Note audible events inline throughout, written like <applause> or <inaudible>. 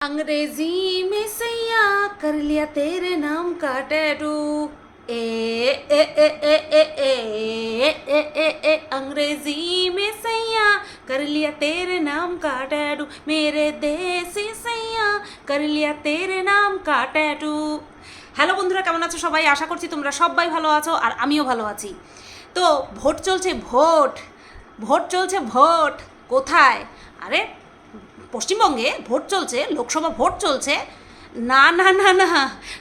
अंग्रेजी में सैया कर लिया तेरे नाम का टैटू ए ए ए ए ए ए ए ए ए अंग्रेजी में सैया कर लिया तेरे नाम का टैटू मेरे देसी सैया कर लिया तेरे नाम का टैटू হ্যালো বন্ধুরা কেমন আছো সবাই আশা করছি তোমরা সবাই ভালো আছো আর আমিও ভালো আছি তো ভোট চলছে ভোট ভোট চলছে ভোট কোথায় আরে পশ্চিমবঙ্গে ভোট চলছে, লোকসভা ভোট চলছে। না না না না,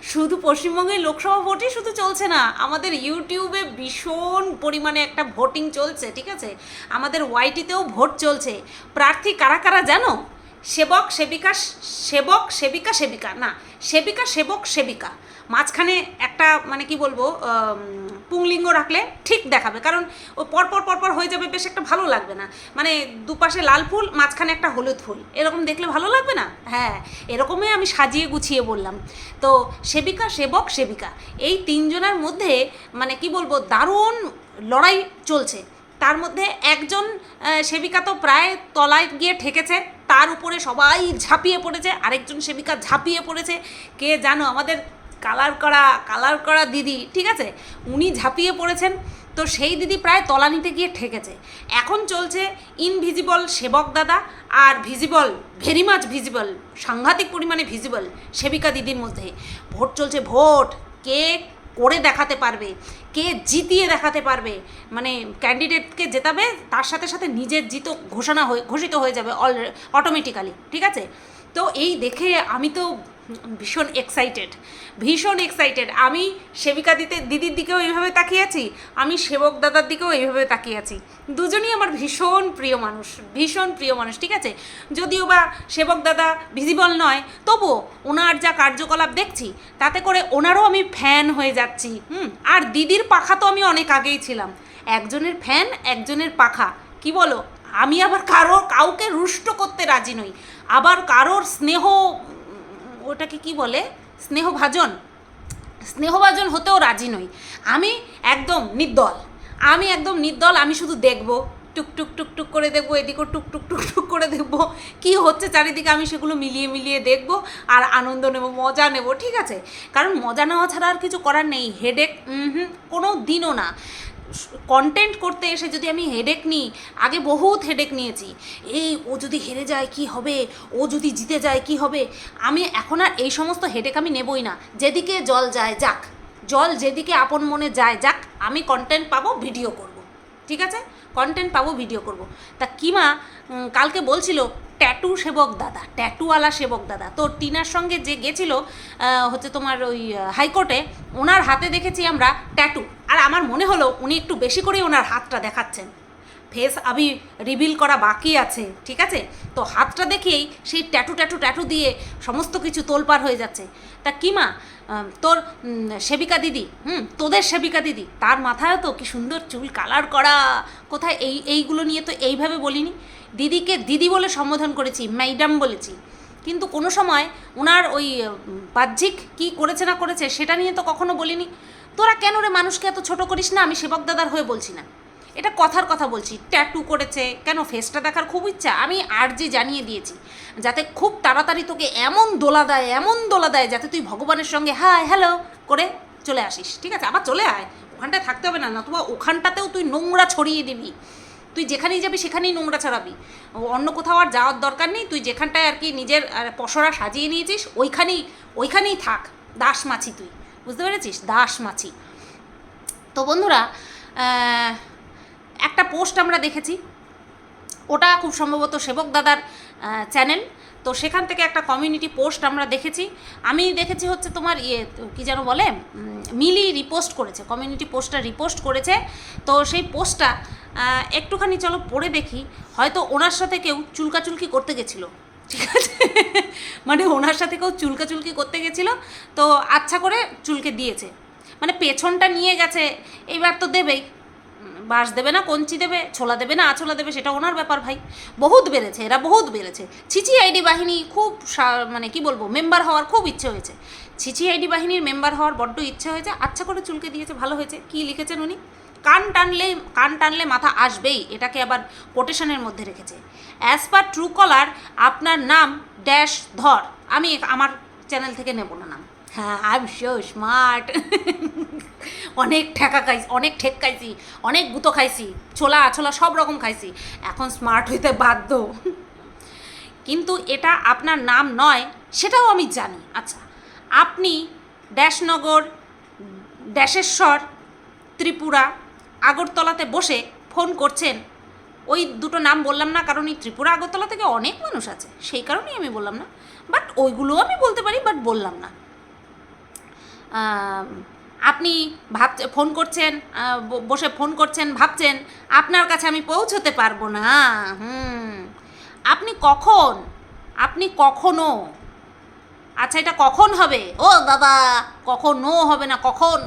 শুধু পশ্চিমবঙ্গে লোকসভা ভোটই শুধু চলছে না। আমাদের ইউটিউবে ভীষণ পরিমাণে একটা ভোটিং চলছে, ঠিক আছে? আমাদের ওয়াইটিতেও ভোট চলছে। প্রার্থী কারা কারা জানো? সেবক, সেবিকা সেবক, সেবিকা সেবিকা, না, সেবিকা, সেবক, সেবিকা। মাঝখানে একটা মানে কি বলব পুংলিঙ্গ রাখলে ঠিক দেখাবে। কারণ ও পরপর পরপর হয়ে যাবে, বেশ একটা ভালো লাগবে না। মানে দুপাশে লাল ফুল, মাঝখানে একটা হলুদ ফুল। এরকম দেখলে ভালো লাগবে না? হ্যাঁ এরকমই আমি সাজিয়ে গুছিয়ে বললাম। তো সেবিকা, সেবক, সেবিকা, এই তিনজনের মধ্যে মানে কি বলব, দারুণ লড়াই চলছে। তার মধ্যে একজন সেবিকা তো প্রায় তলায় গিয়ে ঠেকেছে, তার উপরে সবাই ঝাঁপিয়ে পড়েছে, আরেকজন সেবিকা ঝাঁপিয়ে পড়েছে। কে জানো আমাদের কালার করা কালার করা দিদি, ঠিক আছে? উনি ঝাঁপিয়ে পড়েছেন। তো সেই দিদি প্রায় তলানিতে গিয়ে ঠেকেছে। এখন চলছে ইনভিজিবল সেবক দাদা আর ভিজিবল ভেরি মাচ ভিজিবল সাংঘাতিক পরিমাণে ভিজিবল সেবিকা দিদির মধ্যে। ভোট চলছে ভোট। কে করে দেখাতে পারবে? কে জিতিয়ে দেখাতে পারবে? মানে ক্যান্ডিডেটকে জেতাবে, তার সাথে সাথে নিজের জিত ঘোষণা হয়ে, ঘোষিত হয়ে যাবে অল অটোমেটিক্যালি ঠিক আছে? তো এই দেখে আমি তো ভীষণ এক্সাইটেড ভীষণ এক্সাইটেড আমি সেবিকা দিতে, দিদির দিকেও এইভাবে তাকিয়ে আছি, আমি সেবক দাদার দিকেও এইভাবে তাকিয়ে আছি। দুজনই আমার ভীষণ প্রিয় মানুষ, ভীষণ প্রিয় মানুষ, ঠিক আছে? যদিও বা সেবক দাদা ভিজিবল নয়, তবুও ওনার যা কার্যকলাপ দেখছি, তাতে করে ওনারও আমি ফ্যান হয়ে যাচ্ছি, হুম? আর দিদির পাখা তো আমি অনেক আগেই ছিলাম। একজনের ফ্যান একজনের পাখা, কি বলো? আমি আবার কারও, কাউকে রুষ্ট করতে রাজি নই। আবার কারোর স্নেহ, ওটাকে কি বলে? স্নেহভাজন। স্নেহভাজন হতেও রাজি নই। আমি একদম নির্দল। আমি একদম নির্দল, আমি শুধু দেখব। টুক টুক টুক টুক করে দেখব, এদিকেও টুক টুক টুক টুক করে দেখব। কি হচ্ছে চারিদিকে আমি সেগুলো মিলিয়ে মিলিয়ে দেখব আর আনন্দ নেব, মজা নেব, ঠিক আছে? কারণ মজা নেওয়া ছাড়া আর কিছু করার নেই। হেডেক হুম, কোনো দিনও না। কন্টেন্ট করতে এসে যদি আমি হেডেক নিই, আগে বহুত হেডেক নিয়েছি। এই ও যদি হেরে যায় কি হবে? ও যদি জিতে যায় কি হবে? আমি এখন আর এই সমস্ত হেডেক আমি নেবই না। যেদিকে জল যায় যাক, জল যেদিকে আপন মনে যায় যাক, আমি কন্টেন্ট পাবো ভিডিও করব। ঠিক আছে? কন্টেন্ট পাবো ভিডিও করব। তা কিমা কালকে বলছিল ট্যাটু সেবক দাদা ট্যাটুওয়ালা সেবক দাদা। তো টিনার সঙ্গে যে গেছিল হচ্ছে তোমার ওই হাইকোর্টে, ওনার হাতে দেখেছি আমরা ট্যাটু আর আমার মনে হলো উনি একটু বেশি করেই ওনার হাতটা দেখাচ্ছেন। ফেস আবি রিভিল করা বাকি আছে ঠিক আছে? তো হাতটা দেখেই সেই ট্যাটু ট্যাটু ট্যাটু দিয়ে সমস্ত কিছু তোলপার হয়ে যাচ্ছে। তা কিমা আম, তোর সেবিকা দিদি হুম তোদের সেবিকা দিদি তার মাথায় তো কি সুন্দর চুল কালার করা। কোথায় এই এইগুলো নিয়ে তো এইভাবে বলিনি। দিদিকে দিদি বলে সম্বোধন করেছি ম্যাডাম বলেছি। কিন্তু কোনো সময় ওনার ওই বাহ্যিক কী করেছে না করেছে সেটা নিয়ে তো কখনো বলিনি। তোরা কেন রে মানুষকে এত ছোট করিস না? আমি সেবক দাদার হয়ে বলছি না। এটা কথার কথা বলছি। ট্যাটু করেছে। কেন? ফেসটা দেখার খুব ইচ্ছা। আমি আরজি জানিয়ে দিয়েছি যাতে খুব তাড়াতাড়ি তোকে এমন দোলা দেয় এমন দোলা দেয় যাতে তুই ভগবানের সঙ্গে হাই হ্যালো করে চলে আসিস। ঠিক আছে? আবার চলে আয়। ওখানটায় থাকতে হবে না। নতুবা ওখানটাতেও তুই নোংরা ছড়িয়ে দিবি। তুই যেখানেই যাবি সেখানেই নোংরা ছড়াবি। অন্য কোথাও আর যাওয়ার দরকার নেই। তুই যেখানটায় আর কি নিজের আর, পসরা সাজিয়ে নিয়েছিস ওইখানেই ওইখানেই থাক। দাস মাছি তুই। বুঝতে পেরেছিস? দাস মাছি। তো বন্ধুরা একটা পোস্ট আমরা দেখেছি। ওটা খুব সম্ভবত সেবক দাদার চ্যানেল। তো সেখান থেকে একটা কমিউনিটি পোস্ট আমরা দেখেছি। আমি দেখেছি হচ্ছে তোমার ইয়ে কী যেন বলে মিলি রিপোস্ট করেছে কমিউনিটি পোস্টটা রিপোস্ট করেছে। তো সেই পোস্টটা একটুখানি চলো পড়ে দেখি। হয়তো ওনার সাথে কেউ চুলকাচুলকি করতে গেছিল। ঠিক আছে? মানে ওনার সাথে কেউ চুলকাচুলকি করতে গেছিল। তো আচ্ছা করে চুলকে দিয়েছে। মানে পেছনটা নিয়ে গেছে। এইবার তো দেবেই। বাঁশ দেবে না, কঞ্চি দেবে, ছোলা দেবে না আছোলা দেবে, সেটা ওনার ব্যাপার ভাই। বহুত বেড়েছে, এরা বহুত বেড়েছে। ছিচি আইডি বাহিনী খুব মানে কি বলব মেম্বার হওয়ার খুব ইচ্ছে হয়েছে। ছিচি আইডি বাহিনীর মেম্বার হওয়ার বড্ড ইচ্ছে হয়েছে আচ্ছা করে চুলকে দিয়েছে, ভালো হয়েছে। কি লিখেছেন উনি? কান টানলে কান টানলে মাথা আসবেই, এটাকে আবার কোটেশনের মধ্যে রেখেছে। অ্যাজ পার ট্রু কলার আপনার নাম ড্যাশ ধর, আমি আমার চ্যানেল থেকে নেব না নাম। হ্যাঁ আই এম শো স্মার্ট অনেক ঠেকা খাইছি, অনেক ঠেক খাইছি, অনেক গুঁতো খাইছি, ছোলা ছোলা সব রকম খাইছি। এখন স্মার্ট হইতে বাধ্য। কিন্তু এটা আপনার নাম নয়, সেটাও আমি জানি। আচ্ছা আপনি ড্যাশনগর, ড্যাশেশ্বর, ত্রিপুরা, আগরতলাতে বসে ফোন করছেন, ওই দুটো নাম বললাম না, কারণ এই ত্রিপুরা, আগরতলা থেকে অনেক মানুষ আছে, সেই কারণেই আমি বললাম না। বাট ওইগুলোও আমি বলতে পারি, বাট বললাম না। আপনি ভাব ফোন করছেন বসে ফোন করছেন, ভাবছেন, আপনার কাছে আমি পৌঁছতে পারব না, হুম। আপনি কখন, আপনি কখনো আচ্ছা এটা কখন হবে? ও বাবা, কখনো হবে না, কখন?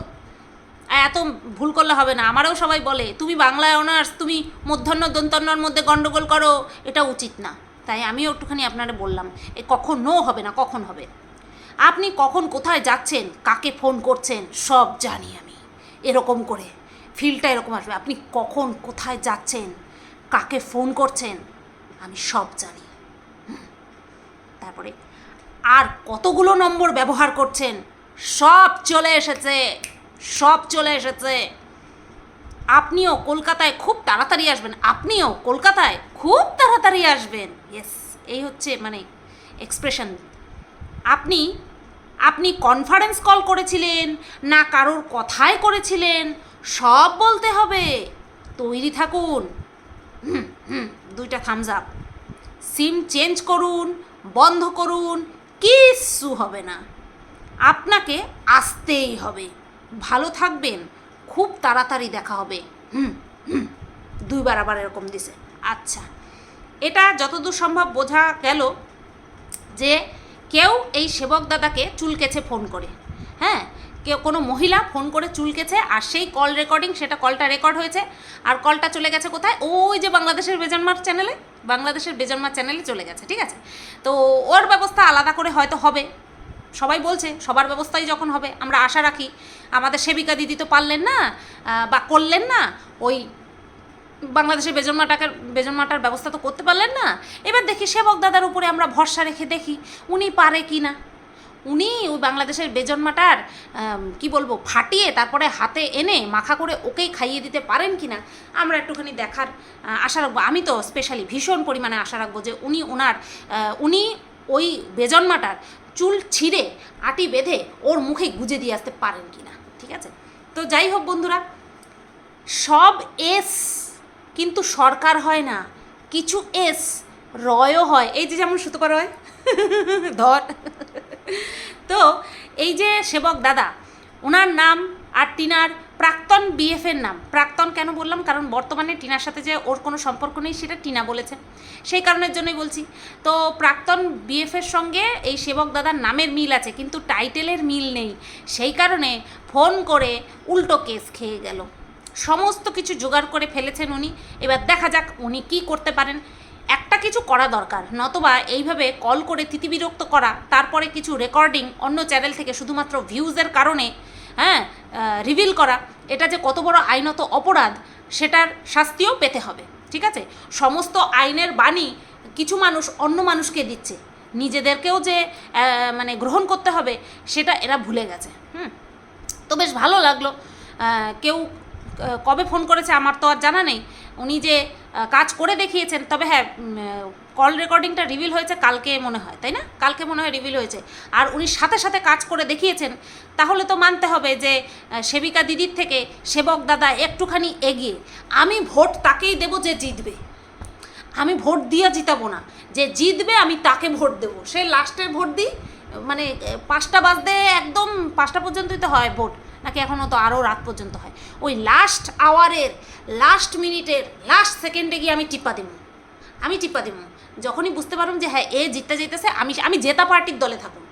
এত ভুল করলে হবে না, আমারও সবাই বলে, তুমি বাংলায় অনার্স তুমি মধ্যাহ্ন দন্তন্নর মধ্যে গণ্ডগোল করো। এটা উচিত না। তাই আমিও একটুখানি আপনারা বললাম, এ কখনো হবে না, কখন হবে? আপনি কখন কোথায় যাচ্ছেন, কাকে ফোন করছেন, সব জানি আমি। এরকম করে ফিলটা এরকম আসবে। আপনি কখন কোথায় যাচ্ছেন, কাকে ফোন করছেন, আমি সব জানি। তারপরে, আর কতগুলো নম্বর ব্যবহার করছেন, সব চলে এসেছে, সব চলে এসেছে। আপনিও কলকাতায় খুব তাড়াতাড়ি আসবেন, আপনিও কলকাতায় খুব তাড়াতাড়ি আসবেন। ইয়েস এই হচ্ছে মানে এক্সপ্রেশন আপনি আপনি কনফারেন্স কল করেছিলেন, না কারোর কথায় করেছিলেন, সব বলতে হবে। তৈরি থাকুন। দুইটা থামস আপ সিম চেঞ্জ করুন, বন্ধ করুন, কিচ্ছু হবে না। আপনাকে আসতেই হবে। ভালো থাকবেন। খুব তাড়াতাড়ি দেখা হবে। হুম হুম, দুইবার আবার এরকম দিছে। আচ্ছা এটা যতদূর সম্ভব বোঝা গেল যে কেউ এই সেবক দাদাকে চুলকেছে ফোন করে। হ্যাঁ কেউ কোনো মহিলা ফোন করে চুলকেছে আর সেই কল রেকর্ডিং, সেটা কলটা রেকর্ড হয়েছে আর কলটা চলে গেছে কোথায়? ওই যে বাংলাদেশের বেজন্মার চ্যানেলে, বাংলাদেশের বেজন্মার চ্যানেলে চলে গেছে, ঠিক আছে? তো ওর ব্যবস্থা আলাদা করে হয়তো হবে। সবাই বলছে, সবার ব্যবস্থাই যখন হবে, আমরা আশা রাখি। আমাদের সেবিকা দিদি তো পারলেন না বা করলেন না, ওই বাংলাদেশের বেজন্মাটাকে বেজন্মাটার ব্যবস্থা তো করতে পারলেন না। এবার দেখি সেবক দাদার উপরে আমরা ভরসা রেখে দেখি উনি পারে কি না? উনি ওই বাংলাদেশের বেজন্মাটার আম, কি বলব ফাটিয়ে তারপরে হাতে এনে মাখা করে ওকেই খাইয়ে দিতে পারেন কি না আমরা একটুখানি দেখার আশা রাখব। আমি তো স্পেশালি ভীষণ পরিমাণে আশা রাখব যে উনি ওনার উনি ওই বেজন্মাটার চুল ছিঁড়ে আটি বেঁধে ওর মুখে গুজে দিয়ে আসতে পারেন কি না ঠিক আছে? তো যাই হোক বন্ধুরা সব এস কিন্তু সরকার হয় না। কিছু এস, রয়ও হয়। এই যে যেমন সুতপা রয় <laughs> ধর। তো এই যে সেবক দাদা ওনার নাম আর টিনার প্রাক্তন বিএফের নাম। প্রাক্তন কেন বললাম? কারণ বর্তমানে টিনার সাথে যে ওর কোনো সম্পর্ক নেই, সেটা টিনা বলেছে। সেই কারণের জন্যই বলছি। তো প্রাক্তন বিএফের সঙ্গে এই সেবক দাদার নামের মিল আছে, কিন্তু টাইটেলের মিল নেই। সেই কারণে ফোন করে উল্টো কেস খেয়ে গেল। সমস্ত কিছু জোগাড় করে ফেলেছেন উনি। এবার দেখা যাক উনি কি করতে পারেন। একটা কিছু করা দরকার, নতবা এইভাবে কল করে তিতিবিরক্ত করা, তারপরে কিছু রেকর্ডিং অন্য চ্যানেল থেকে শুধুমাত্র ভিউজের কারণে হ্যাঁ রিভিল করা, এটা যে কত বড় আইনত অপরাধ, সেটার শাস্তিও পেতে হবে, ঠিক আছে? সমস্ত আইনের বাণী কিছু মানুষ অন্য মানুষকে দিচ্ছে। নিজেদেরকেও যে মানে গ্রহণ করতে হবে, সেটা এরা ভুলে গেছে, হুম? তো বেশ ভালো লাগল কেউ কবে ফোন করেছে আমার তো আর জানা নেই। উনি যে কাজ করে দেখিয়েছেন, তবে হ্যাঁ কল রেকর্ডিংটা রিভিল হয়েছে কালকে মনে হয়, তাই না? কালকে মনে হয় রিভিল হয়েছে। আর উনি সাথে সাথে কাজ করে দেখিয়েছেন, তাহলে তো মানতে হবে যে সেবিকা দিদির থেকে সেবক দাদা একটুখানি এগিয়ে। আমি ভোট তাকেই দেবো যে জিতবে। আমি ভোট দিয়ে জিতাবো না। যে জিতবে, আমি তাকে ভোট দেবো। সে লাস্টের ভোট দিই মানে পাঁচটা বাজতে একদম পাঁচটা পর্যন্তই তো হয় ভোট। নাকি এখনও তো আরও রাত পর্যন্ত হয়। ওই লাস্ট আওয়ারের লাস্ট মিনিটের লাস্ট সেকেন্ডে গিয়ে আমি টিপ্পা দিব। আমি টিপ্পা দিব। যখনই বুঝতে পারলাম যে হ্যাঁ এ জিততে যেতেছে, আমি আমি জেতা পার্টির দলে থাকুন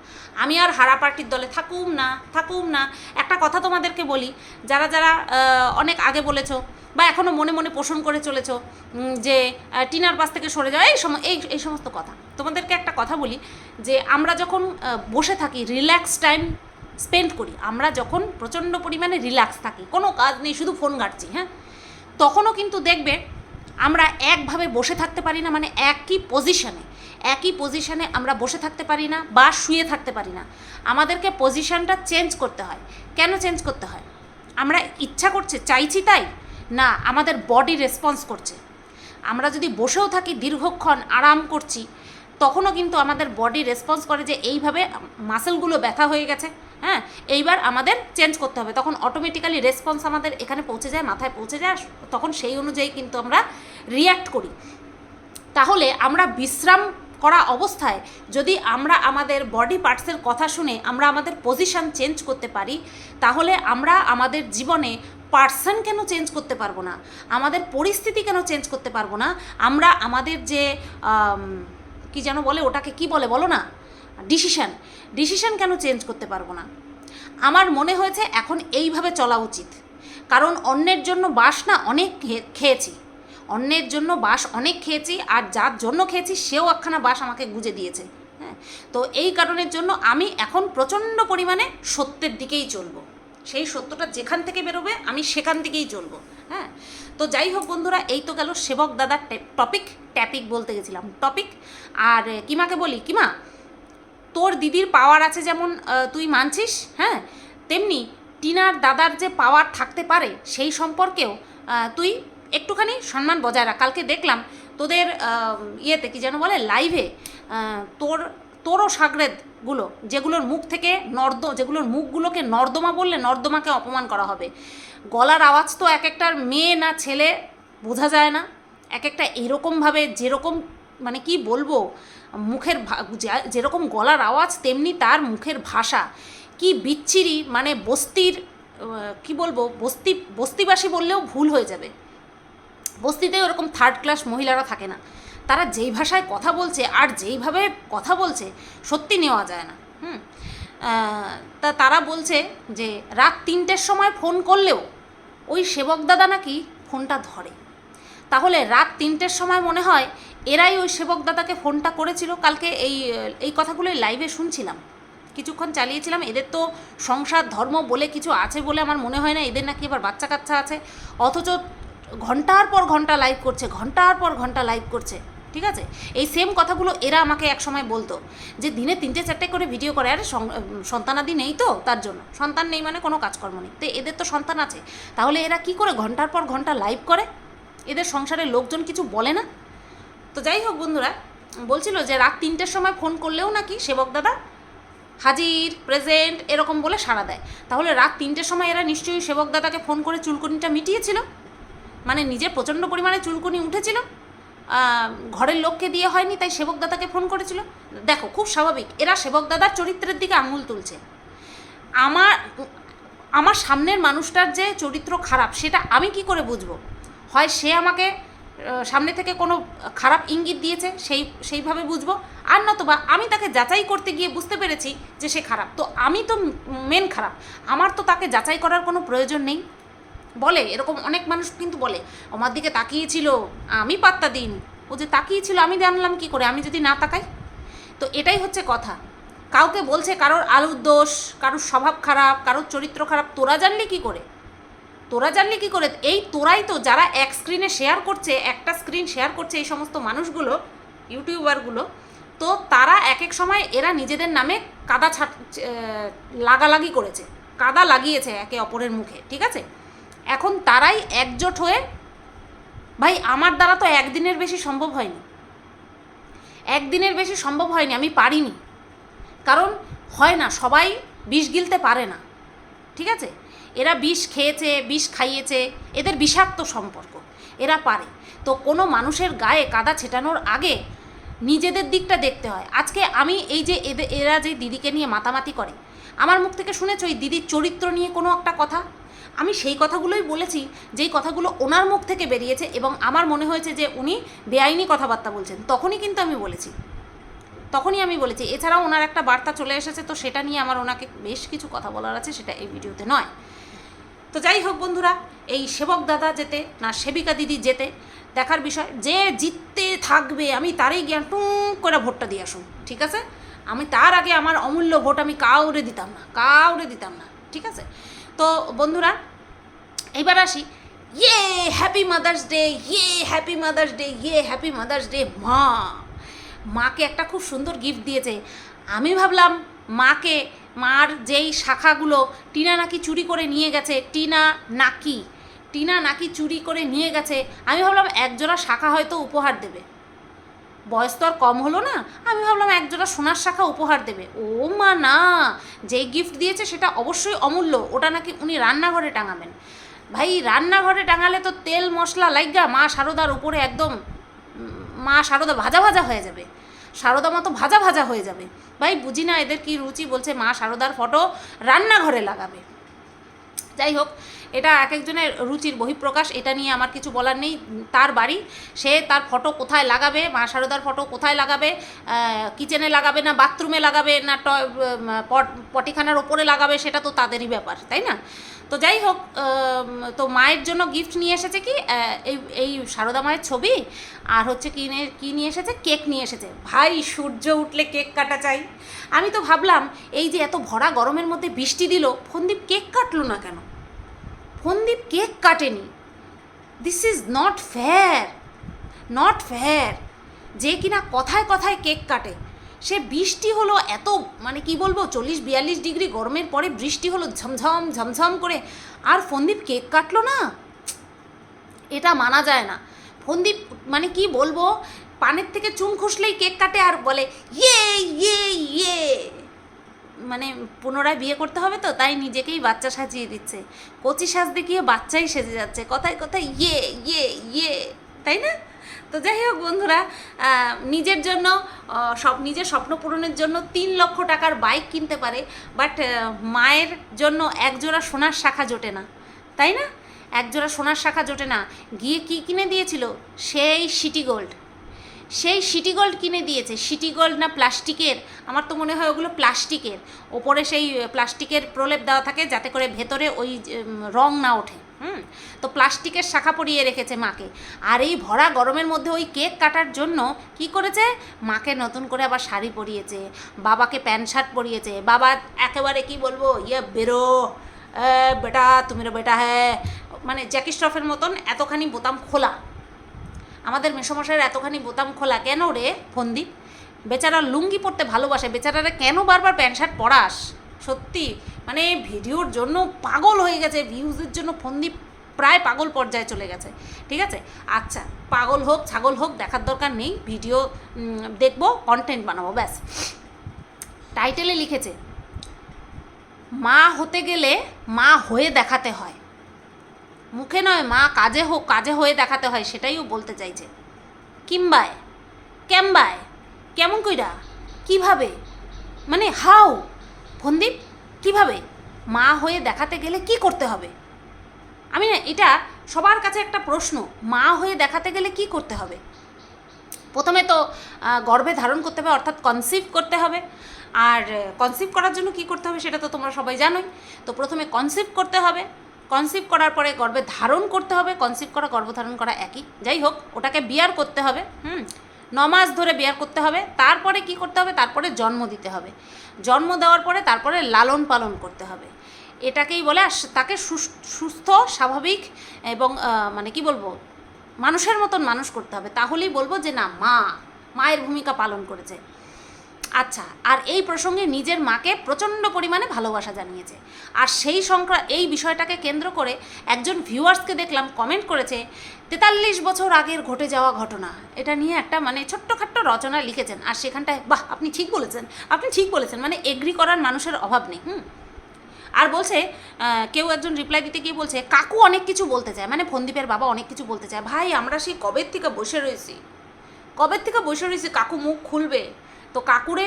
আমি আর হারা পার্টির দলে থাকুম না থাকুম না। একটা কথা তোমাদেরকে বলি, যারা যারা অনেক আগে বলেছ বা এখনও মনে মনে পোষণ করে চলেছো যে টিনার পাশ থেকে সরে যাওয়া, এই সম, এই এই সমস্ত কথা। তোমাদেরকে একটা কথা বলি, যে আমরা যখন বসে থাকি রিল্যাক্স টাইম স্পেন্ড করি। আমরা যখন প্রচণ্ড পরিমাণে রিল্যাক্স থাকি, কোনো কাজ নেই, শুধু ফোন ঘাটছি হ্যাঁ? তখনও কিন্তু দেখবে আমরা একভাবে বসে থাকতে পারি না মানে একই পজিশনে একই পজিশনে আমরা বসে থাকতে পারি না বা শুয়ে থাকতে পারি না। আমাদেরকে পজিশনটা চেঞ্জ করতে হয়। কেন চেঞ্জ করতে হয়? আমরা ইচ্ছা করছে, চাইছি তাই? না, আমাদের বডি রেসপন্স করছে। আমরা যদি বসেও থাকি, দীর্ঘক্ষণ আরাম করছি, তখনও কিন্তু আমাদের বডি রেসপন্স করে যে, এইভাবে মাসেলগুলো ব্যথা হয়ে গেছে। হ্যাঁ এইবার আমাদের চেঞ্জ করতে হবে। তখন অটোমেটিক্যালি রেসপন্স আমাদের এখানে পৌঁছে যায়, মাথায় পৌঁছে যায় তখন সেই অনুযায়ী কিন্তু আমরা রিয়্যাক্ট করি। তাহলে আমরা বিশ্রাম করা অবস্থায় যদি আমরা আমাদের বডি পার্টসের কথা শুনে আমরা আমাদের পজিশন চেঞ্জ করতে পারি, তাহলে আমরা আমাদের জীবনে পার্সন কেন চেঞ্জ করতে পারব না? আমাদের পরিস্থিতি কেন চেঞ্জ করতে পারব না? আমরা আমাদের যে কি যেন বলে ওটাকে কি বলে বলো না? ডিসিশন ডিসিশন কেন চেঞ্জ করতে পারব না? আমার মনে হয়েছে এখন এইভাবে চলা উচিত। কারণ অন্যের জন্য বাস না অনেক খেয়েছি। অন্যের জন্য বাস অনেক খেয়েছি আর যার জন্য খেয়েছি সেও একখানা বাস আমাকে গুজে দিয়েছে। হ্যাঁ? তো এই কারণের জন্য আমি এখন প্রচণ্ড পরিমাণে সত্যের দিকেই চলবো। সেই সত্যটা যেখান থেকে বেরোবে আমি সেখান থেকেই চলবো। হ্যাঁ? তো যাই হোক বন্ধুরা, এই তো গেল সেবক দাদার টপিক ট্যাপিক বলতে গেছিলাম। টপিক আর কিমাকে বলি? কিমা তোর দিদির পাওয়ার আছে যেমন তুই মানছিস হ্যাঁ? তেমনি টিনার দাদার যে পাওয়ার থাকতে পারে সেই সম্পর্কেও তুই একটুখানি সম্মান বজায় রাখ। কালকে দেখলাম তোদের ইয়েতে কি যেন বলে লাইভে তোর, তোরও সাগরেদগুলো যেগুলোর মুখ থেকে নর্দ, যেগুলোর মুখগুলোকে নর্দমা বললে নর্দমাকে অপমান করা হবে। গলার আওয়াজ তো এক একটার মেয়ে না ছেলে বোঝা যায় না। এক একটা এরকমভাবে, যেরকম মানে কি বলব মুখের যেরকম গলার আওয়াজ, তেমনি তার মুখের ভাষা। কি বিচ্ছিরি মানে বস্তির কি বলব, বস্তি, বস্তিবাসী বললেও ভুল হয়ে যাবে। বস্তিতে ওরকম থার্ড ক্লাস মহিলারা থাকে না। তারা যেই ভাষায় কথা বলছে আর যেইভাবে কথা বলছে, সত্যি নেওয়া যায় না। হুম? তা তারা বলছে যে, রাত তিনটের সময় ফোন করলেও ওই সেবক দাদা নাকি ফোনটা ধরে। তাহলে রাত তিনটের সময় মনে হয় এরাই ওই সেবক দাদাকে ফোনটা করেছিল। কালকে এই এই কথাগুলোই লাইভে শুনছিলাম। কিছুক্ষণ চালিয়েছিলাম। এদের তো সংসার, ধর্ম বলে কিছু আছে বলে আমার মনে হয় না, এদের নাকি এবার বাচ্চা কাচ্চা আছে। অথচ ঘণ্টার পর ঘণ্টা লাইভ করছে, ঘণ্টার পর ঘণ্টা লাইভ করছে, ঠিক আছে? এই সেম কথাগুলো এরা আমাকে এক সময় বলতো যে, দিনে তিনটে চারটে করে ভিডিও করে। আরে সন্তানাদি নেই তো তার জন্য। সন্তান নেই মানে কোনো কাজকর্ম নেই। তো এদের তো সন্তান আছে। তাহলে এরা কি করে ঘণ্টার পর ঘণ্টা লাইভ করে? এদের সংসারের লোকজন কিছু বলে না? তো যাই হোক বন্ধুরা, বলছিল যে রাত তিনটের সময় ফোন করলেও নাকি সেবক দাদা হাজির প্রেজেন্ট এরকম বলে সাড়া দেয়। তাহলে রাত তিনটের সময় এরা নিশ্চয়ই সেবক দাদাকে ফোন করে চুলকুনিটা মিটিয়েছিল? মানে নিজের প্রচণ্ড পরিমাণে চুলকুনি উঠেছিল? ঘরের লোককে দিয়ে হয়নি, তাই সেবক দাদাকে ফোন করেছিল? দেখো, খুব স্বাভাবিক, এরা সেবক দাদার চরিত্রের দিকে আঙুল তুলছে। আমার আমার সামনের মানুষটার যে চরিত্র খারাপ, সেটা আমি কি করে বুঝব? হয় সে আমাকে সামনে থেকে কোনো খারাপ ইঙ্গিত দিয়েছে, সেই, সেইভাবে বুঝব। আর নতুবা আমি তাকে যাচাই করতে গিয়ে বুঝতে পেরেছি যে সে খারাপ। তো আমি তো মেন খারাপ। আমার তো তাকে যাচাই করার কোনো প্রয়োজন নেই। বলে, এরকম অনেক মানুষ কিন্তু বলে, আমার দিকে তাকিয়েছিল, আমি পাত্তা দিইনি। ও যে তাকিয়েছিল, আমি জানলাম কি করে? আমি যদি না তাকাই? তো এটাই হচ্ছে কথা। কাউকে বলছে, কারোর আলুর দোষ, কারোর স্বভাব খারাপ, কারোর চরিত্র খারাপ, তোরা জানলি কি করে? তোরা জানলি কি করে? এই তোরাই তো যারা এক স্ক্রিনে শেয়ার করছে, একটা স্ক্রিন শেয়ার করছে এই সমস্ত মানুষগুলো ইউটিউবারগুলো তো তারা এক এক সময় এরা নিজেদের নামে কাদা ছাট লাগালাগি করেছে। কাদা লাগিয়েছে একে অপরের মুখে, ঠিক আছে? এখন তারাই একজোট হয়ে, ভাই, আমার দ্বারা তো একদিনের বেশি সম্ভব হয়নি। একদিনের বেশি সম্ভব হয়নি, আমি পারিনি। কারণ হয় না, সবাই বিষ গিলতে পারে না। ঠিক আছে? এরা বিষ খেয়েছে, বিষ খাইয়েছে, এদের বিষাক্ত সম্পর্ক, এরা পারে। তো কোনো মানুষের গায়ে কাদা ছেটানোর আগে নিজেদের দিকটা দেখতে হয়। আজকে আমি এই যে এদের এরা যে দিদিকে নিয়ে মাতামাতি করে, আমার মুখ থেকে শুনেছ ওই দিদির চরিত্র নিয়ে কোনো একটা কথা? আমি সেই কথাগুলোই বলেছি, যেই কথাগুলো ওনার মুখ থেকে বেরিয়েছে এবং আমার মনে হয়েছে যে উনি বেআইনি কথাবার্তা বলছেন। তখনই কিন্তু আমি বলেছি। তখনই আমি বলেছি। এছাড়াও ওনার একটা বার্তা চলে এসেছে, তো সেটা নিয়ে আমার ওনাকে বেশ কিছু কথা বলার আছে, সেটা এই ভিডিওতে নয়। তো যাই হোক বন্ধুরা, এই সেবক দাদা যেতে না সেবিকা দিদি যেতে, দেখার বিষয়, যে জিততে থাকবে, আমি তারই গিয়ে টুঁ করে ভোটটা দিয়ে আসুন, ঠিক আছে? আমি তার আগে আমার অমূল্য ভোট আমি কাউরে দিতাম না, কাউরে দিতাম না, ঠিক আছে? তো বন্ধুরা, এবার আসি ইয়ে হ্যাপি মাদার্স ডে ইয়ে হ্যাপি মাদার্স ডে ইয়ে হ্যাপি মাদার্স ডে, মা। মাকে একটা খুব সুন্দর গিফট দিয়েছে। আমি ভাবলাম, মাকে মার যেই শাখাগুলো টিনা নাকি চুরি করে নিয়ে গেছে, টিনা নাকি টিনা নাকি চুরি করে নিয়ে গেছে, আমি ভাবলাম একজোড়া শাখা হয়তো উপহার দেবে। বয়স তো আর কম হলো না, আমি ভাবলাম একজোড়া সোনার শাখা উপহার দেবে। ও মা না, যেই গিফট দিয়েছে সেটা অবশ্যই অমূল্য, ওটা নাকি উনি রান্নাঘরে টাঙাবেন। ভাই, রান্নাঘরে টাঙালে তো তেল মশলা লাইগা, মা সারদার উপরে একদম মা সারদা ভাজা ভাজা হয়ে যাবে। সারদা মতো ভাজা ভাজা হয়ে যাবে। ভাই, বুঝি না এদের কি রুচি? বলছে, মা, সারদার ফটো রান্নাঘরে লাগাবে। যাই হোক এটা এক একজনের রুচির বহিঃপ্রকাশ, এটা নিয়ে আমার কিছু বলার নেই। তার বাড়ি, সে তার ফটো কোথায় লাগাবে, মা শারদার ফটো কোথায় লাগাবে কিচেনে লাগাবে না বাথরুমে লাগাবে না পটিখানার ওপরে লাগাবে, সেটা তো তাদেরই ব্যাপার, তাই না? তো যাই হোক তো মায়ের জন্য গিফট নিয়ে এসেছে কি? এই এই শারদা মায়ের ছবি, আর হচ্ছে কি নিয়ে, কী নিয়ে এসেছে? কেক নিয়ে এসেছে। ভাই, সূর্য উঠলে কেক কাটা চাই। আমি তো ভাবলাম, এই যে এত ভরা গরমের মধ্যে বৃষ্টি দিল, ফন্দীপ কেক কাটলো না কেন? ফন্দীপ কেক কাটেনি। This is not fair not fair যে কিনা কথায় কথায় কেক কাটে। সে বৃষ্টি হলো এত মানে কি বলব, চল্লিশ বিয়াল্লিশ ডিগ্রি গরমের পরে বৃষ্টি হলো ঝমঝম ঝমঝম করে। আর ফন্দীপ কেক কাটলো না? এটা মানা যায় না। ফন্দীপ মানে কি বলব, পানের থেকে চুন খুসলেই কেক কাটে আর বলে ইয়ে ইয়ে ইয়ে। মানে পুনরায় বিয়ে করতে হবে তো, তাই নিজেকেই বাচ্চা সাজিয়ে দিচ্ছে। কচি সাজ দেখিয়ে বাচ্চাই সেজে যাচ্ছে। কথায় কথায় ইয়ে ইয়ে ইয়ে তাই না? তো যাই হোক বন্ধুরা নিজের জন্য সব, নিজের স্বপ্ন পূরণের জন্য তিন লক্ষ টাকার বাইক কিনতে পারে, বাট মায়ের জন্য একজোড়া সোনার শাখা জোটে না, তাই না? একজোড়া সোনার শাখা জোটে না। গিয়ে কি কিনে দিয়েছিল? সেই সিটি গোল্ড। সেই সিটি গোল্ড কিনে দিয়েছে। সিটি গোল্ড না প্লাস্টিকের? আমার তো মনে হয় ওগুলো প্লাস্টিকের। ওপরে সেই প্লাস্টিকের প্রলেপ দেওয়া থাকে যাতে করে ভেতরে ওই রং না ওঠে। হুম? তো প্লাস্টিকের শাখা পরিয়ে রেখেছে মাকে। আর এই ভরা গরমের মধ্যে ওই কেক কাটার জন্য কি করেছে? মাকে নতুন করে আবার শাড়ি পরিয়েছে। বাবাকে প্যান্ট শার্ট পরিয়েছে। বাবা একেবারে কি বলব? ইয়ে বেরো। বেটা, তুমি বেটা হ্যাঁ। মানে জ্যাকি স্ট্রফের মতন এতখানি বোতাম খোলা। আমাদের মেসমশাইয়ের এতখানি বোতাম খোলা কেন রে ফন্দীপ বেচারা লুঙ্গি পরতে ভালোবাসে, বেচারারা কেন বারবার প্যান্ট শার্ট পরাস? সত্যি মানে ভিডিওর জন্য পাগল হয়ে গেছে, ভিউজের জন্য ফন্দীপ প্রায় পাগল পর্যায়ে চলে গেছে, ঠিক আছে? আচ্ছা পাগল হোক, ছাগল হোক, দেখার দরকার নেই, ভিডিও দেখব কন্টেন্ট বানাবো, ব্যাস। টাইটেলে লিখেছে, মা হতে গেলে মা হয়ে দেখাতে হয়। মুখে নয়, মা কাজে হোক কাজে হয়ে দেখাতে হয় সেটাইও বলতে চাইছে। কিম্বায়? ক্যাম্বায়? কেমন কইরা? কীভাবে? মানে হাউ ফন্দীপ কীভাবে? মা হয়ে দেখাতে গেলে কি করতে হবে? আমি না, এটা সবার কাছে একটা প্রশ্ন, মা হয়ে দেখাতে গেলে কি করতে হবে? প্রথমে তো গর্ভে ধারণ করতে হবে, অর্থাৎ কনসিভ করতে হবে। আর কনসিভ করার জন্য কি করতে হবে সেটা তো তোমরা সবাই জানোই। তো প্রথমে কনসিভ করতে হবে। কনসিভ করার পরে গর্ভে ধারণ করতে হবে কনসিভ করা, গর্ভধারণ করা একই। যাই হোক, ওটাকে বিয়ার করতে হবে, হুম? ন মাস ধরে বিয়ার করতে হবে, তারপরে কি করতে হবে? তারপরে জন্ম দিতে হবে। জন্ম দেওয়ার পরে তারপরে লালন পালন করতে হবে। এটাকেই বলে আর তাকে সুস- সুস্থ, স্বাভাবিক এবং মানে কি বলব, মানুষের মতন মানুষ করতে হবে। তাহলেই বলব যে না, মা, মায়ের ভূমিকা পালন করেছে। আচ্ছা আর এই প্রসঙ্গে নিজের মাকে প্রচণ্ড পরিমাণে ভালোবাসা জানিয়েছে। আর সেই সংক্রা, এই বিষয়টাকে কেন্দ্র করে একজন ভিউয়ার্সকে দেখলাম কমেন্ট করেছে, তেতাল্লিশ বছর আগের ঘটে যাওয়া ঘটনা। এটা নিয়ে একটা মানে ছোট্টখাট্ট রচনা লিখেছেন। আর সেখানটায়, বাহ, আপনি ঠিক বলেছেন, আপনি ঠিক বলেছেন মানে এগ্রি করার মানুষের অভাব নেই, হুম। আর বলছে কেউ একজন রিপ্লাই দিতে গিয়ে বলছে, কাকু অনেক কিছু বলতে চায়। মানে ফন্দীপের বাবা অনেক কিছু বলতে চায়। ভাই, আমরা সেই কবের থেকে বসে রয়েছি, কবের থেকে বসে রয়েছি? কাকু মুখ খুলবে। তো কাকুরে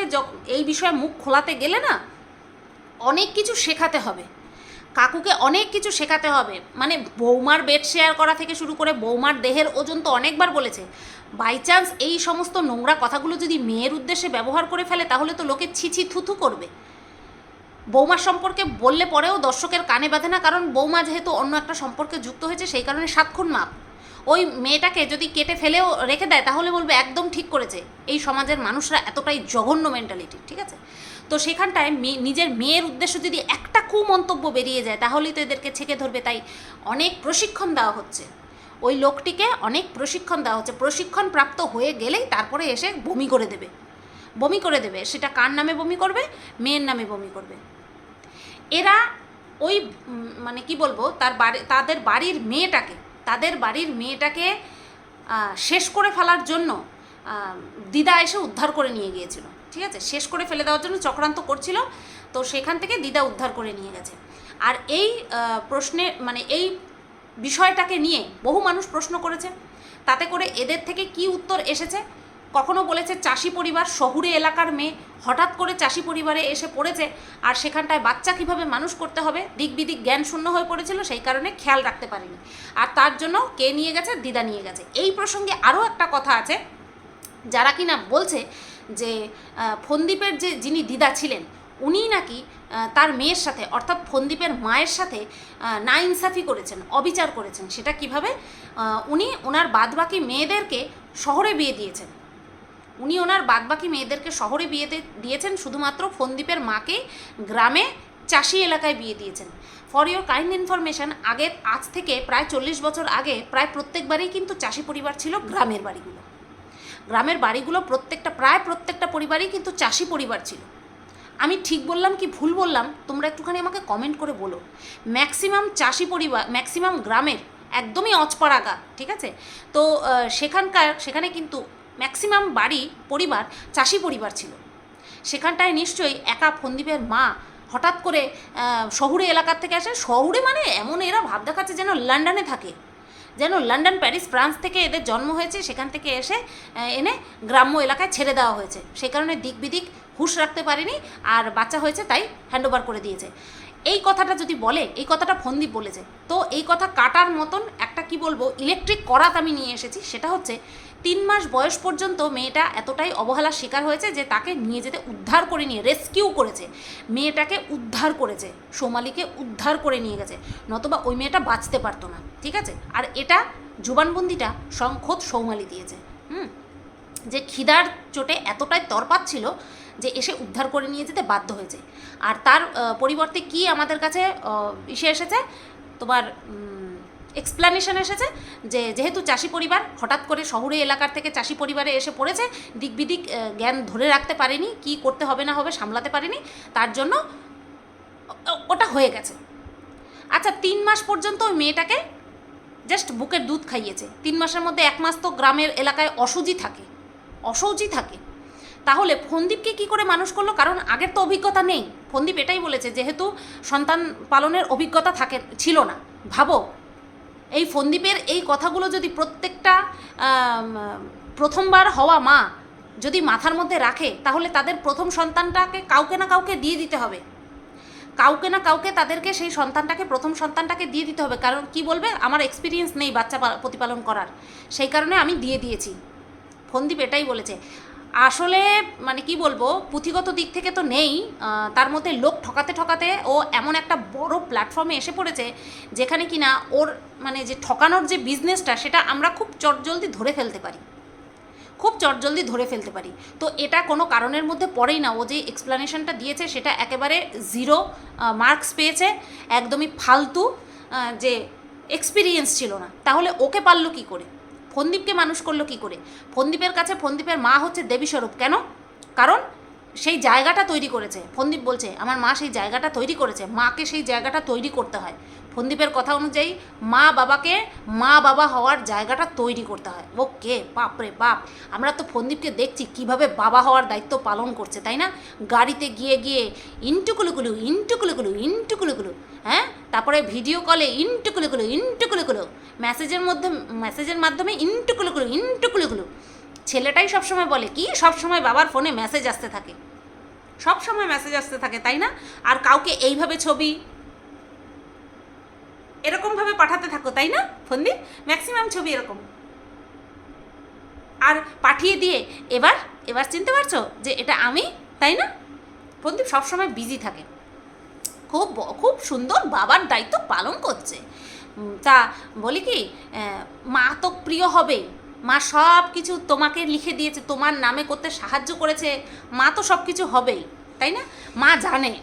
এই বিষয়ে মুখ খোলাতে গেলে না অনেক কিছু শেখাতে হবে। কাকুকে অনেক কিছু শেখাতে হবে। মানে বৌমার বেড শেয়ার করা থেকে শুরু করে বৌমার দেহের ওজন তো অনেকবার বলেছে। বাই চান্স এই সমস্ত নোংরা কথাগুলো যদি মেয়ের উদ্দেশ্যে ব্যবহার করে ফেলে, তাহলে তো লোকে ছিছি থুথু করবে। বৌমার সম্পর্কে বললে পরেও দর্শকের কানে বাঁধে না, কারণ বৌমা যেহেতু অন্য একটা সম্পর্কে যুক্ত হয়েছে, সেই কারণে সাতক্ষণ মাপ। ওই মেয়েটাকে যদি কেটে ফেলেও রেখে দেয়, তাহলে বলবে একদম ঠিক করেছে। এই সমাজের মানুষরা এতটাই জঘন্য মেন্টালিটি ঠিক আছে? তো সেখানটায় মে- নিজের মেয়ের উদ্দেশ্য যদি একটা কুমন্তব্য বেরিয়ে যায়, তাহলেই তো এদেরকে ছেঁকে ধরবে। তাই অনেক প্রশিক্ষণ দেওয়া হচ্ছে। ওই লোকটিকে অনেক প্রশিক্ষণ দেওয়া হচ্ছে। প্রশিক্ষণ প্রাপ্ত হয়ে গেলেই তারপরে এসে বমি করে দেবে। বমি করে দেবে। সেটা কার নামে বমি করবে? মেয়ের নামে বমি করবে। এরা ওই মানে কি বলব, তার বাড়ি, তাদের বাড়ির মেয়েটাকে তাদের বাড়ির মেয়েটাকে শেষ করে ফেলার জন্য দিদা এসে উদ্ধার করে নিয়ে গিয়েছিল। ঠিক আছে? শেষ করে ফেলে দেওয়ার জন্য চক্রান্ত করছিল। তো সেখান থেকে দিদা উদ্ধার করে নিয়ে গেছে। আর এই প্রশ্নে মানে এই বিষয়টাকে নিয়ে বহু মানুষ প্রশ্ন করেছে। তাতে করে এদের থেকে কি উত্তর এসেছে? কখনো বলেছে চাষি পরিবার, শহুরে এলাকার মেয়ে, হঠাৎ করে চাষি পরিবারে এসে পড়েছে। আর সেখানটায় বাচ্চা কীভাবে মানুষ করতে হবে? দিক বিদিক জ্ঞান শূন্য হয়ে পড়েছিল, সেই কারণে খেয়াল রাখতে পারেনি। আর তার জন্য কে নিয়ে গেছে? দিদা নিয়ে গেছে। এই প্রসঙ্গে আরও একটা কথা আছে, যারা কিনা বলছে যে ফন্দীপের যে যিনি দিদা ছিলেন, উনিই নাকি তার মেয়ের সাথে, অর্থাৎ ফন্দীপের মায়ের সাথে না ইনসাফি করেছেন, অবিচার করেছেন। সেটা কীভাবে? উনি ওনার বাদবাকি মেয়েদেরকে শহরে বিয়ে দিয়েছেন। উনি ওনার বাদবাকি মেয়েদেরকে শহরে বিয়েতে দিয়েছেন, শুধুমাত্র ফন্দীপের মাকে গ্রামে চাষি এলাকায় বিয়ে দিয়েছেন। ফর ইওর কাইন্ড ইনফরমেশন আগে আজ থেকে প্রায় চল্লিশ বছর আগে প্রায় প্রত্যেকবারেই কিন্তু চাষি পরিবার ছিল গ্রামের বাড়িগুলো। গ্রামের বাড়িগুলো প্রত্যেকটা, প্রায় প্রত্যেকটা পরিবারই কিন্তু চাষি পরিবার ছিল। আমি ঠিক বললাম কি ভুল বললাম? তোমরা একটুখানি আমাকে কমেন্ট করে বলো। ম্যাক্সিমাম চাষি পরিবার ম্যাক্সিমাম গ্রামের একদমই অচপাড়াগা, ঠিক আছে? তো সেখানকার, সেখানে কিন্তু ম্যাক্সিমাম বাড়ি পরিবার, চাষি পরিবার ছিল। সেখানটায় নিশ্চয়ই একা ফন্দীপের মা হঠাৎ করে শহুরে এলাকার থেকে আসে। শহুরে মানে এমন এরা ভাব দেখাচ্ছে যেন লন্ডনে থাকে। যেন লন্ডন, প্যারিস, ফ্রান্স থেকে এদের জন্ম হয়েছে। সেখান থেকে এসে এনে গ্রাম্য এলাকায় ছেড়ে দেওয়া হয়েছে। সেই কারণে দিক বিদিক হুঁশ রাখতে পারেনি আর বাচ্চা হয়েছে তাই হ্যান্ডওভার করে দিয়েছে। এই কথাটা যদি বলে, এই কথাটা ফন্দীপ বলেছে। তো এই কথা কাটার মতন একটা কি বলব ইলেকট্রিক করাত আমি নিয়ে এসেছি। সেটা হচ্ছে তিন মাস বয়স পর্যন্ত মেয়েটা এতটাই অবহেলার শিকার হয়েছে যে তাকে নিয়ে যেতে উদ্ধার করে নিয়ে রেস্কিউ করেছে। মেয়েটাকে উদ্ধার করেছে, সোমালিকে উদ্ধার করে নিয়ে গেছে, নতবা ওই মেয়েটা বাঁচতে পারতো না, ঠিক আছে? আর এটা জুবানবন্দিটা সংখোদ সৌমালি দিয়েছে, হুম? যে খিদার চোটে এতটাই তরপাচ্ছিল যে এসে উদ্ধার করে নিয়ে যেতে বাধ্য হয়েছে। আর তার পরিবর্তে কি আমাদের কাছে ইসে এসেছে? তোমার এক্সপ্লানেশন এসেছে যে যেহেতু চাষি পরিবার হঠাৎ করে শহুরে এলাকার থেকে চাষি পরিবারে এসে পড়েছে দিক বিদিক আহ, জ্ঞান ধরে রাখতে পারেনি কি করতে হবে না হবে সামলাতে পারেনি তার জন্য ওটা হয়ে গেছে। আচ্ছা তিন মাস পর্যন্ত ওই মেয়েটাকে জাস্ট বুকের দুধ খাইয়েছে। তিন মাসের মধ্যে এক মাস তো গ্রামের এলাকায় অসুজি থাকে অসৌজি থাকে। তাহলে ফন্দীপকে কি করে মানুষ করল? কারণ আগের তো অভিজ্ঞতা নেই। ফন্দীপ এটাই বলেছে যেহেতু সন্তান পালনের অভিজ্ঞতা থাকে ছিল না। ভাবো এই ফন্দীপের এই কথাগুলো যদি প্রত্যেকটা প্রথমবার হওয়া মা যদি মাথার মধ্যে রাখে, তাহলে তাদের প্রথম সন্তানটাকে কাউকে না কাউকে দিয়ে দিতে হবে। কাউকে না কাউকে তাদেরকে সেই সন্তানটাকে, প্রথম সন্তানটাকে দিয়ে দিতে হবে। কারণ কি বলবে? আমার এক্সপিরিয়েন্স নেই বাচ্চা প্রতিপালন করার। সেই কারণে আমি দিয়ে দিয়েছি। ফন্দীপ এটাই বলেছে। আসলে মানে কি বলব, পুঁথিগত দিক থেকে তো নেই। তার মধ্যে লোক ঠকাতে ঠকাতে ও এমন একটা বড় প্ল্যাটফর্মে এসে পড়েছে, যেখানে কিনা ওর মানে যে ঠকানোর যে বিজনেসটা সেটা আমরা খুব চটজলদি ধরে ফেলতে পারি। খুব চটজলদি ধরে ফেলতে পারি। তো এটা কোনো কারণের মধ্যে পড়েই না। ও যে এক্সপ্লানেশনটা দিয়েছে, সেটা একেবারে জিরো মার্কস পেয়েছে, একদমই ফালতু যে এক্সপিরিয়েন্স ছিল না। তাহলে ওকে পারল কি করে? ফন্দীপকে মানুষ করল কি করে? ফন্দীপের কাছে ফন্দীপের মা হচ্ছে দেবীস্বরূপ কেন? কারণ সেই জায়গাটা তৈরি করেছে। ফন্দীপ বলছে, আমার মা সেই জায়গাটা তৈরি করেছে। মাকে সেই জায়গাটা তৈরি করতে হয়। ফন্দীপের কথা অনুযায়ী মা বাবাকে মা বাবা হওয়ার জায়গাটা তৈরি করতে হয়। ওকে বাপ রে বাপ। আমরা তো ফন্দীপকে দেখছি কীভাবে বাবা হওয়ার দায়িত্ব পালন করছে, তাই না? গাড়িতে গিয়ে গিয়ে ইন্টুকুলুকুলু ইন্টুকুলুকুলু ইন্টুকুলুকুলু হ্যাঁ? তারপরে ভিডিও কলে ইন্টুকুলুকুলু ইন্টুকুলুকুলু। মেসেজের মধ্যে, মেসেজের মাধ্যমে ইন্টুকুলুকুলু ইন্টুকুলুকুলু। ছেলেটাই সবসময় বলে কি, সবসময় বাবার ফোনে মেসেজ আসতে থাকে। সব সময় মেসেজ আসতে থাকে, তাই না? আর কাউকে এইভাবে ছবি এরকমভাবে পাঠাতে থাকো, তাই না? ফন্দি ম্যাক্সিমাম ছবি এরকম। আর পাঠিয়ে দিয়ে, এবার এবার চিনতে পারছ যে এটা আমি, তাই না? ফন্দীপ সবসময় বিজি থাকে। খুব খুব সুন্দর বাবার দায়িত্ব পালন করছে। তা বলি কি মা তো প্রিয় হবেই মা সব কিছু তোমাকে লিখে দিয়েছে, তোমার নামে করতে সাহায্য করেছে। মা তো সব কিছু হবেই, তাই না? মা জানে।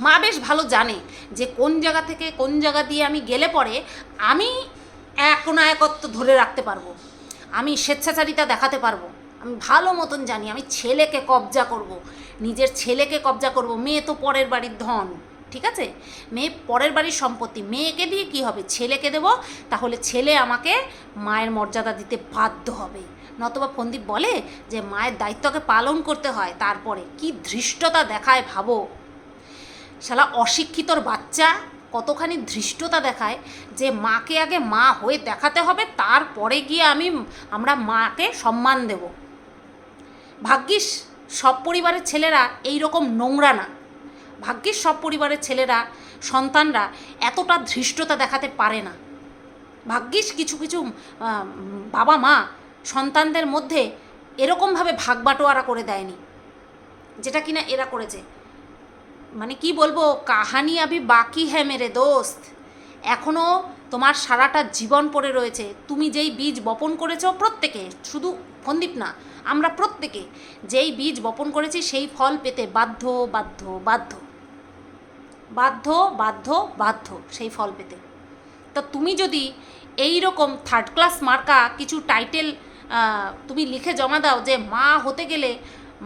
মা বেশ ভালো জানে যে কোন জায়গা থেকে কোন জায়গা দিয়ে আমি গেলে পরে আমি একনায়কত্ব ধরে রাখতে পারব। আমি স্বেচ্ছাচারিতা দেখাতে পারব। আমি ভালো মতন জানি আমি ছেলেকে কবজা করব। নিজের ছেলেকে কবজা করব। মেয়ে তো পরের বাড়ির ধন, ঠিক আছে? মেয়ে পরের বাড়ির সম্পত্তি। মেয়েকে দিয়ে কি হবে? ছেলেকে দেব, তাহলে ছেলে আমাকে মায়ের মর্যাদা দিতে বাধ্য হবে। নতবা ফন্দীপ বলে যে মায়ের দায়িত্বকে পালন করতে হয়, তারপরে কি ধৃষ্টতা দেখায় ভাবো। শালা অশিক্ষিতর বাচ্চা কতখানি ধৃষ্টতা দেখায় যে মাকে আগে মা হয়ে দেখাতে হবে, তারপরে গিয়ে আমি, আমরা মাকে সম্মান দেব। ভাগ্যিস সব পরিবারের ছেলেরা এই রকম নোংরা না। ভাগ্যিস সব পরিবারের ছেলেরা, সন্তানরা এতটা ধৃষ্টতা দেখাতে পারে না। ভাগ্যিস কিছু কিছু বাবা মা সন্তানদের মধ্যে এরকমভাবে ভাগ বাটোয়ারা করে দেয়নি, যেটা কিনা এরা করেছে। মানে কি বলব, কাহানি আবি বাকি হ্যাঁ মেরে দোস্ত। এখনও তোমার সারাটা জীবন পড়ে রয়েছে। তুমি যেই বীজ বপন করেছ প্রত্যেকে, শুধু ফন্দীপ না, আমরা প্রত্যেকে যেই বীজ বপন করেছি সেই ফল পেতে বাধ্য বাধ্য বাধ্য। বাধ্য বাধ্য বাধ্য সেই ফল পেতে। তা তুমি যদি এই রকম থার্ড ক্লাস মার্কা কিছু টাইটেল তুমি লিখে জমা দাও যে মা হতে গেলে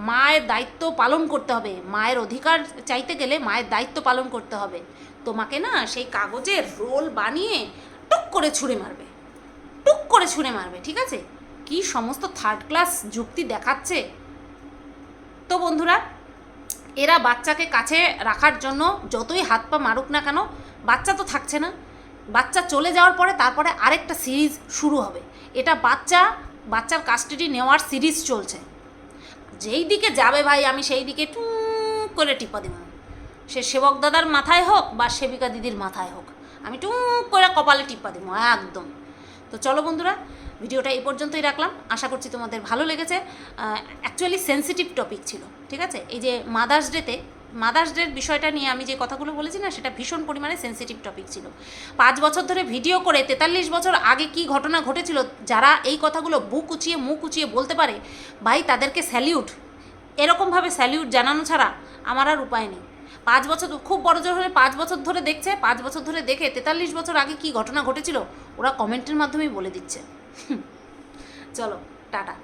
মায়ের দায়িত্ব পালন করতে হবে। মায়ের অধিকার চাইতে গেলে মায়ের দায়িত্ব পালন করতে হবে। তোমাকে না সেই কাগজের রোল বানিয়ে টুক করে ছুঁড়ে মারবে। টুক করে ছুঁড়ে মারবে, ঠিক আছে? কি সমস্ত থার্ড ক্লাস যুক্তি দেখাচ্ছে? তো বন্ধুরা, এরা বাচ্চাকে কাছে রাখার জন্য যতই হাত পা মারুক না কেন, বাচ্চা তো থাকছে না। বাচ্চা চলে যাওয়ার পরে তারপরে আরেকটা সিরিজ শুরু হবে। এটা বাচ্চা, বাচ্চার কাস্টাডি নেওয়ার সিরিজ চলছে। যেই দিকে যাবে ভাই, আমি সেই দিকে টু করে টিপা দেব। সে সেবক দাদার মাথায় হোক বা সেবিকা দিদির মাথায় হোক, আমি টু করে কপালে টিপা দেবো, একদম। তো চলো বন্ধুরা, ভিডিওটা এই পর্যন্তই রাখলাম। আশা করছি তোমাদের ভালো লেগেছে। অ্যাকচুয়ালি সেন্সিটিভ টপিক ছিল, ঠিক আছে? এই যে মাদার্স ডেতে মাদার্স ডের বিষয়টা নিয়ে আমি যে কথাগুলো বলেছি না, সেটা ভীষণ পরিমাণে সেন্সিটিভ টপিক ছিল। পাঁচ বছর ধরে ভিডিও করে তেতাল্লিশ বছর আগে কি ঘটনা ঘটেছিল, যারা এই কথাগুলো বুক উঁচিয়ে, মুখ উঁচিয়ে বলতে পারে, ভাই তাদেরকে স্যালিউট এরকমভাবে স্যালিউট জানানো ছাড়া আমার আর উপায় নেই। পাঁচ বছর খুব বড় জোর হলে পাঁচ বছর ধরে দেখছে, পাঁচ বছর ধরে দেখে তেতাল্লিশ বছর আগে কি ঘটনা ঘটেছিল, ওরা কমেন্টের মাধ্যমেই বলে দিচ্ছে। চলো, টাটা।